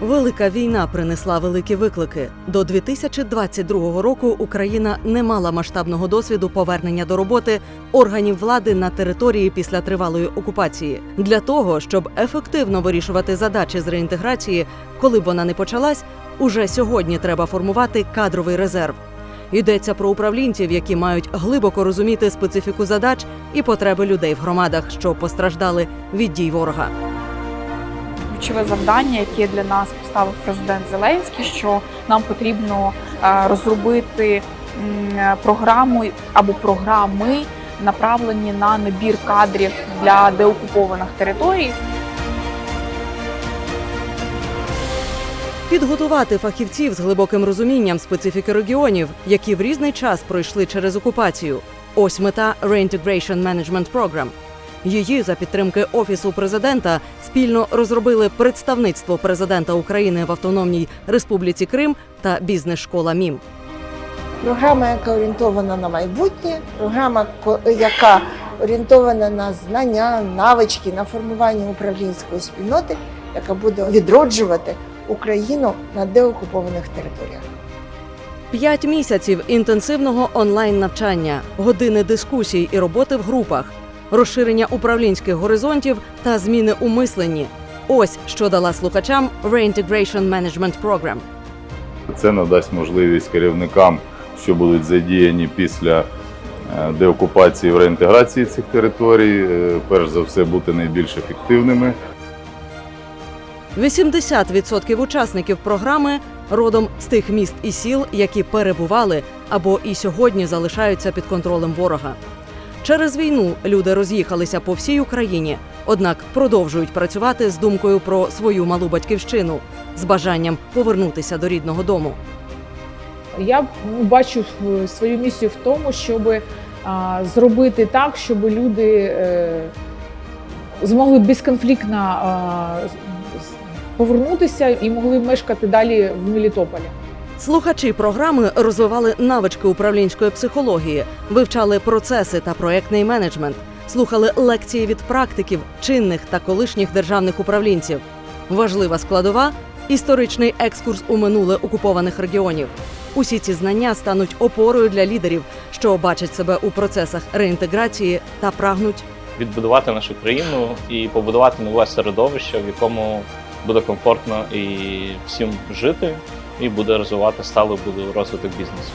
Велика війна принесла великі виклики. До 2022 року Україна не мала масштабного досвіду повернення до роботи органів влади на території після тривалої окупації. Для того щоб ефективно вирішувати задачі з реінтеграції, коли б вона не почалась, уже сьогодні треба формувати кадровий резерв. Йдеться про управлінців, які мають глибоко розуміти специфіку задач і потреби людей в громадах, що постраждали від дій ворога. Ключове завдання, яке для нас поставив президент Зеленський, що нам потрібно е, розробити програму або програми, направлені на набір кадрів для деокупованих територій. Підготувати фахівців з глибоким розумінням специфіки регіонів, які в різний час пройшли через окупацію. Ось мета Reintegration Management Program. Її за підтримки офісу президента спільно розробили представництво президента України в Автономній Республіці Крим та бізнес-школа МІМ. Програма, яка орієнтована на майбутнє, програма, яка орієнтована на знання, навички, на формування управлінської спільноти, яка буде відроджувати Україну на деокупованих територіях. П'ять місяців інтенсивного онлайн навчання, години дискусій і роботи в групах, розширення управлінських горизонтів та зміни у мисленні. Ось що дала слухачам Reintegration Management Program. Це надасть можливість керівникам, що будуть задіяні після е, деокупації в реінтеграції цих територій, е, перш за все бути найбільш ефективними. 80% учасників програми родом з тих міст і сіл, які перебували або і сьогодні залишаються під контролем ворога. Через війну люди роз'їхалися по всій Україні, однак продовжують працювати з думкою про свою малу батьківщину, з бажанням повернутися до рідного дому. Я бачу е, свою місію в тому, щоб зробити так, щоб люди е, змогли безконфліктно повернутися і могли мешкати далі в Мелітополі. Слухачі програми розвивали навички управлінської психології, вивчали процеси та проектний менеджмент, слухали лекції від практиків, чинних та колишніх державних управлінців. Важлива складова історичний екскурс у минуле окупованих регіонів. Усі ці знання стануть опорою для лідерів, що бачать себе у процесах реінтеграції та прагнуть відбудувати нашу країну і побудувати нове середовище, в якому буде комфортно і всім жити, і буде розвивати сталий буде розвиток бізнесу.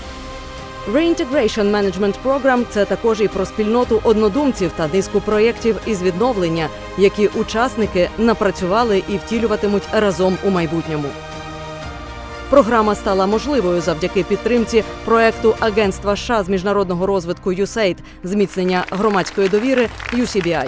Reintegration Management Program – це також і про спільноту однодумців та низку проєктів із відновлення, які учасники напрацювали і втілюватимуть разом у майбутньому. Програма стала можливою завдяки підтримці проекту Агентства США з міжнародного розвитку USAID, зміцнення громадської довіри UCBI.